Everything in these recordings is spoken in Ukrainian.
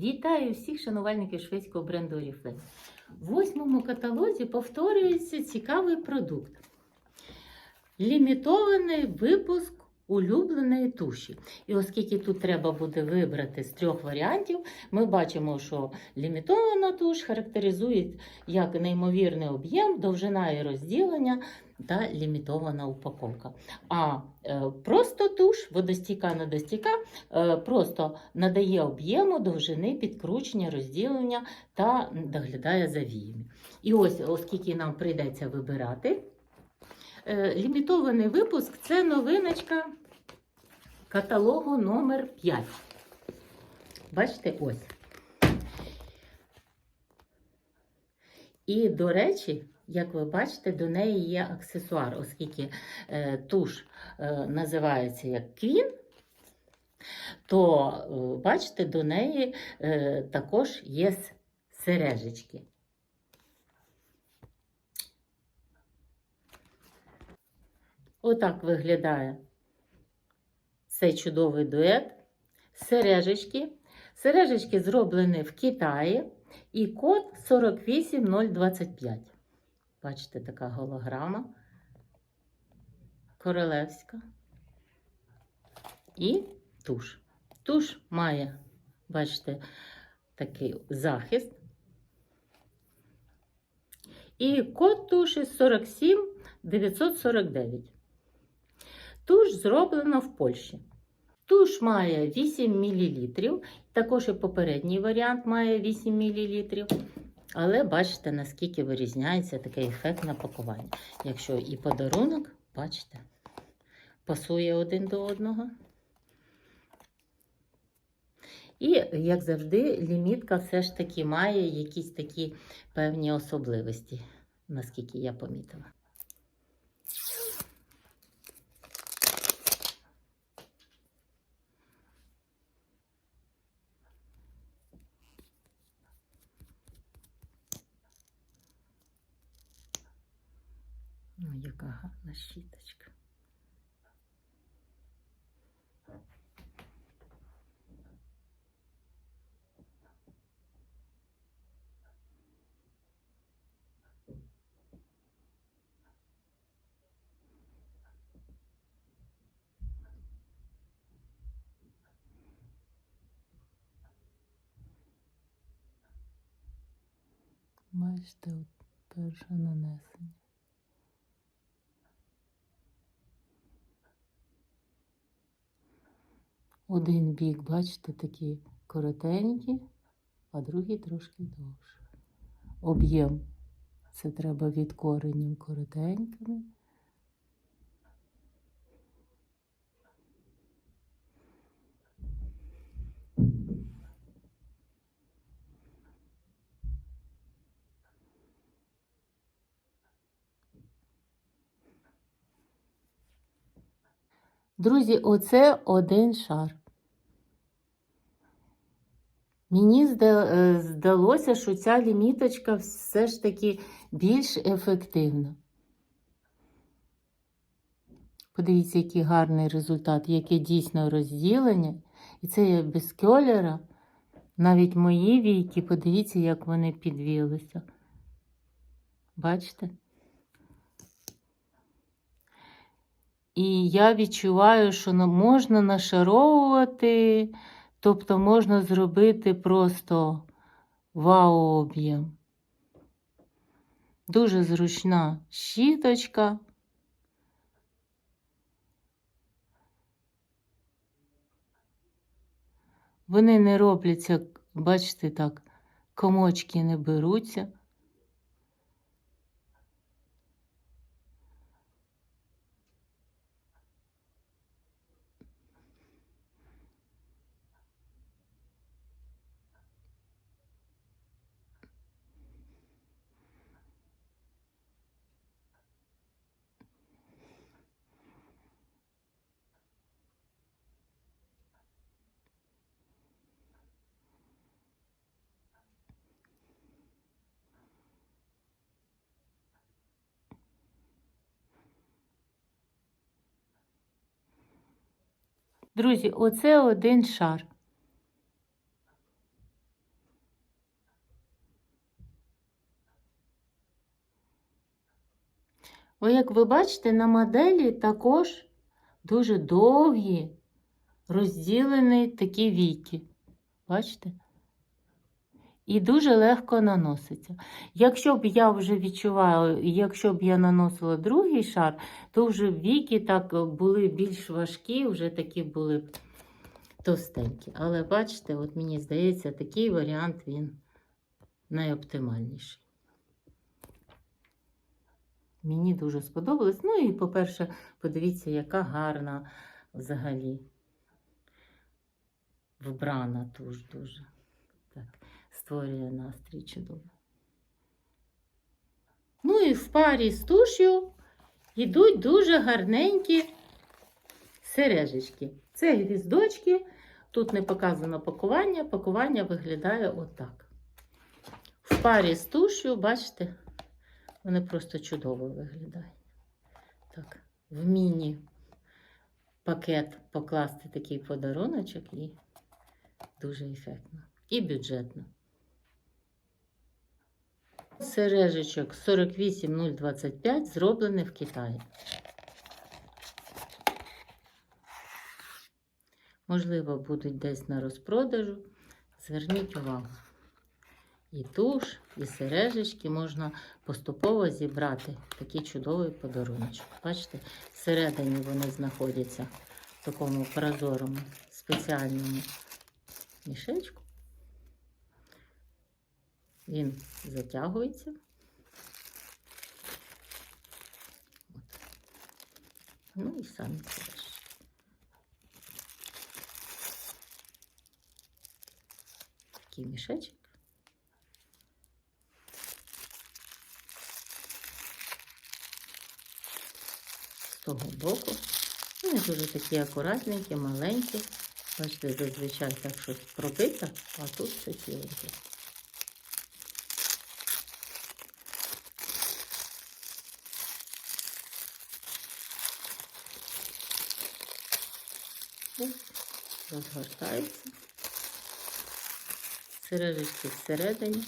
Вітаю всіх шанувальників шведського бренду Oriflame. В восьмому каталозі повторюється цікавий продукт. Лімітований випуск улюбленої туші. І оскільки тут треба буде вибрати з трьох варіантів, ми бачимо, що лімітована туш характеризує як неймовірний об'єм, довжина і розділення та лімітована упаковка. А е, просто туш, водостійка недостійка, е, просто надає об'єму, довжини, підкручення, розділення та доглядає за віями. І ось, оскільки нам прийдеться вибирати, лімітований випуск це новиночка каталогу номер 5. Бачите, ось. І, до речі, як ви бачите, до неї є аксесуар, оскільки е, туш е, називається як квін, то, е, бачите, до неї е, також є сережечки. Отак виглядає цей чудовий дует. Сережечки. Сережечки зроблені в Китаї і код 48025. Бачите, така голограма королевська. І туш. Туш має, бачите, такий захист. І код туші 47949. Туш зроблена в Польщі. Туш має 8 мл, також і попередній варіант має 8 мл. Але бачите, наскільки вирізняється таке ефектне пакування. Якщо і подарунок, бачите, пасує один до одного. І, як завжди, лімітка все ж таки має якісь такі певні особливості, наскільки я помітила. Ну, яка гарна щіточка. Бачите, от перше нанесення. Один бік, бачите, такі коротенькі, а другий трошки довше. Об'єм. Це треба від коренів коротенькими. Друзі, оце один шар. Мені е, здалося, що ця ліміточка все ж таки більш ефективна. Подивіться, який гарний результат, яке дійсно розділення. І це є без кольора. Навіть мої війки, подивіться, як вони підвілися. Бачите? І я відчуваю, що на- можна нашаровувати, тобто можна зробити просто вау-об'єм. Дуже зручна щіточка. Вони не робляться, бачите, так, комочки не беруться. Друзі, оце один шар. О, як ви бачите, на моделі також дуже довгі розділені такі віки. Бачите? І дуже легко наноситься. Якщо б я вже відчувала, якщо б я наносила другий шар, то вже віки так були більш важкі, вже такі були б товстенькі. Але бачите, от мені здається, такий варіант він найоптимальніший. Мені дуже сподобалось. Ну і, по-перше, подивіться, яка гарна взагалі вбрана туш дуже. Створює настрій чудовий. Ну і в парі з туш'ю йдуть дуже гарненькі сережечки. Це гвіздочки. Тут не показано пакування. Пакування виглядає отак. В парі з туш'ю, бачите, вони просто чудово виглядають. Так, в міні-пакет покласти такий подаруночок і дуже ефектно. І бюджетно. Сережечок 48025 зроблений в Китаї. Можливо, будуть десь на розпродажу. Зверніть увагу. І туш, і сережечки можна поступово зібрати такий чудовий подарунок. Бачите, всередині вони знаходяться в такому прозорому спеціальному мішечку. Він затягується. От. Ну і самі сережки. Такий мішечок. З того боку. Вони дуже такі акуратненькі, маленькі. Бачите, зазвичай так щось пробито, а тут все ціленьке. Розгортається. Сережечки всередині.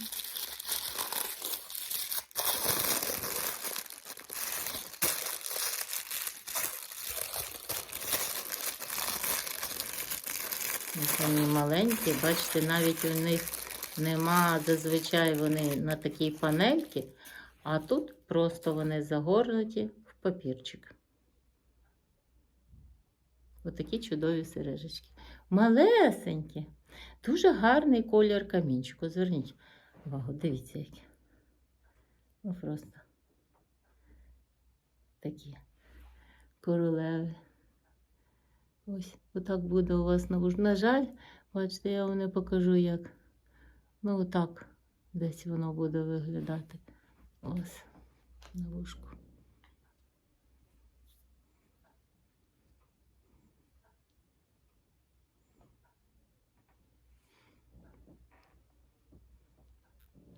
Вони маленькі, бачите, навіть у них нема, зазвичай вони на такій панельці, а тут просто вони загорнуті в папірчик. Отакі чудові сережечки. Малесенькі. Дуже гарний колір камінчику. Зверніть увагу, дивіться, які. Ну, просто такі королеви. Ось, отак буде у вас на. На жаль, бачите, я вам не покажу, як. Ну, отак десь воно буде виглядати. Ось на вушку.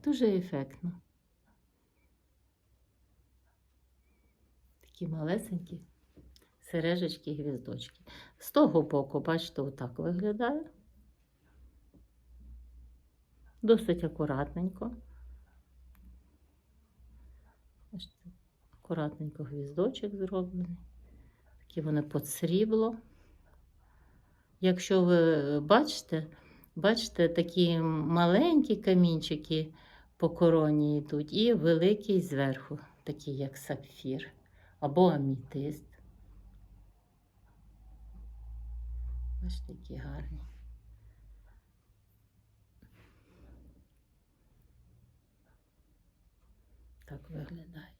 Дуже ефектно. Такі малесенькі сережечки гвіздочки. З того боку, бачите, отак виглядає. Досить акуратненько. Акуратненько гвіздочок зроблений. Такі вони під срібло. Якщо ви бачите, бачите, такі маленькі камінчики по короні йдуть, і великий зверху, такий як сапфір або амітист. Ось такі гарні. Так виглядають.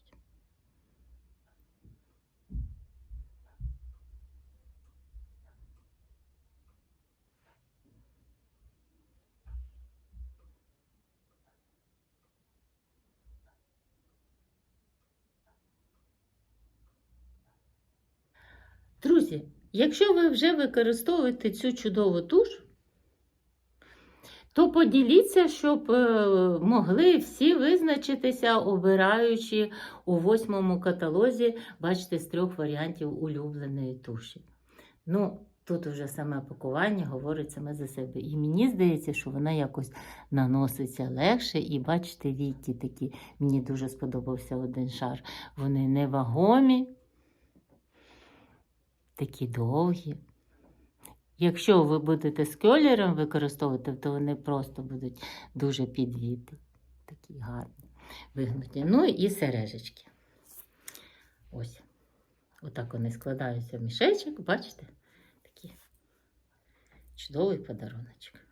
Друзі, якщо ви вже використовуєте цю чудову туш, то поділіться, щоб е, могли всі визначитися, обираючи у восьмому каталозі, бачите, з трьох варіантів улюбленої туші. Ну, Тут вже саме пакування говорить саме за себе. І мені здається, що вона якось наноситься легше. І бачите, віті такі, мені дуже сподобався один шар. Вони невагомі, такі довгі. Якщо ви будете з кольором використовувати, то вони просто будуть дуже підвіти. Такі гарні, вигнуті. Ну і сережечки. Ось. Отак вони складаються в мішечок, бачите? Такий чудовий подаруночок.